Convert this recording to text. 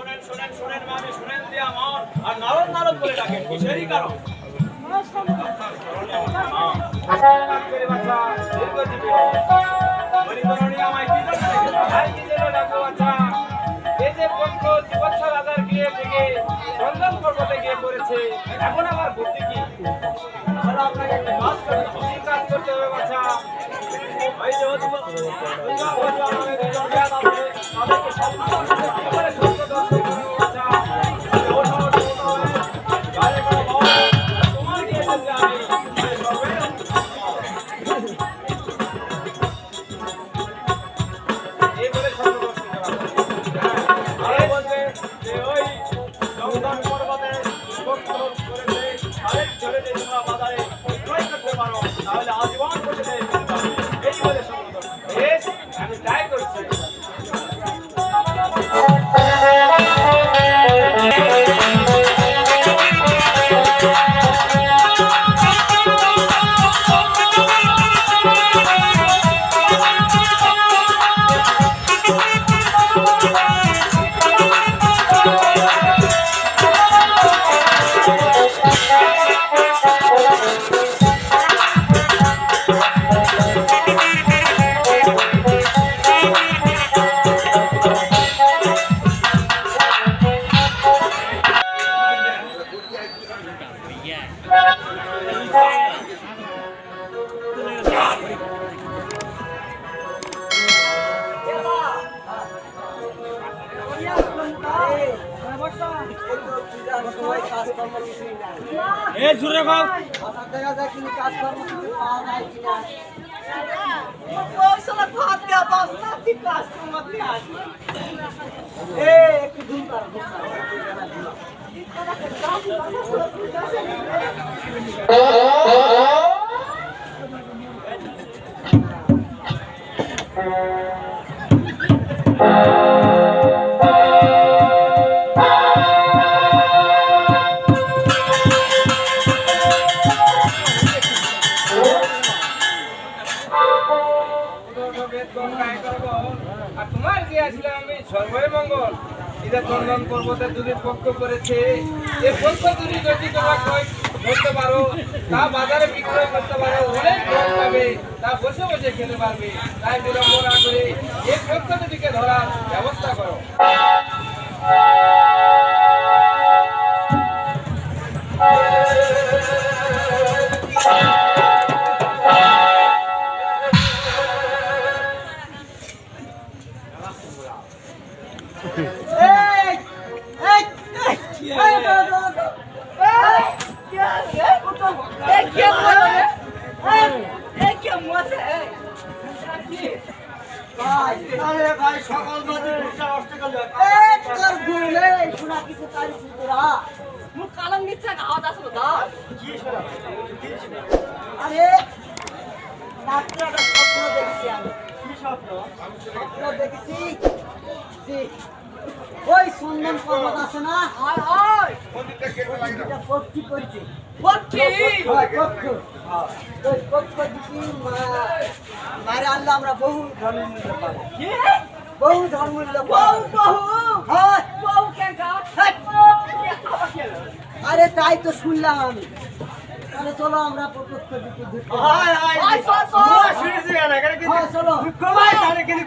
শোনেন শোনেন শোনেন মানে আর নারদ নারদ বলে ডাকে, কিসেরই কারণ? কি জন্য ডাকো বাচ্চা এই যে পক্ষ জীবৎসর আধার গিয়ে থেকে চন্দন গিয়ে পড়েছে এখন আমার বুদ্ধি কি করতে হবে তাহলে আজীবন এ জুড়ে খাও আর তোমার কি আসলে আমি সর্বই মঙ্গল? এটা চন্দন পর্বতে যদি পক্ষ করেছে। এই পক্ষ যদি যদি তোমরা করতে পারো। তা বাজারে বিক্রয় করতে পারো। অনেক লোক পাবে। তা বসে বসে খেতে পারবে। তাই বিলম্ব না করে এই পক্ষ দুটিকে ধরার ব্যবস্থা করো। আরে রাত্রে একটা স্বপ্ন? দেখেছি আমি স্বপ্ন দেখেছি। যে ওই সন্ধান পর্বত আছে না? এটা পক্ষী করছে। হয়, মারে আমরা বহু পাবো। বহু পাবো। হয়। হ্যাঁ। আরে তাই তো শুনলাম আমি। তাহলে চলো আমরা হয়, চলো। কিন্তু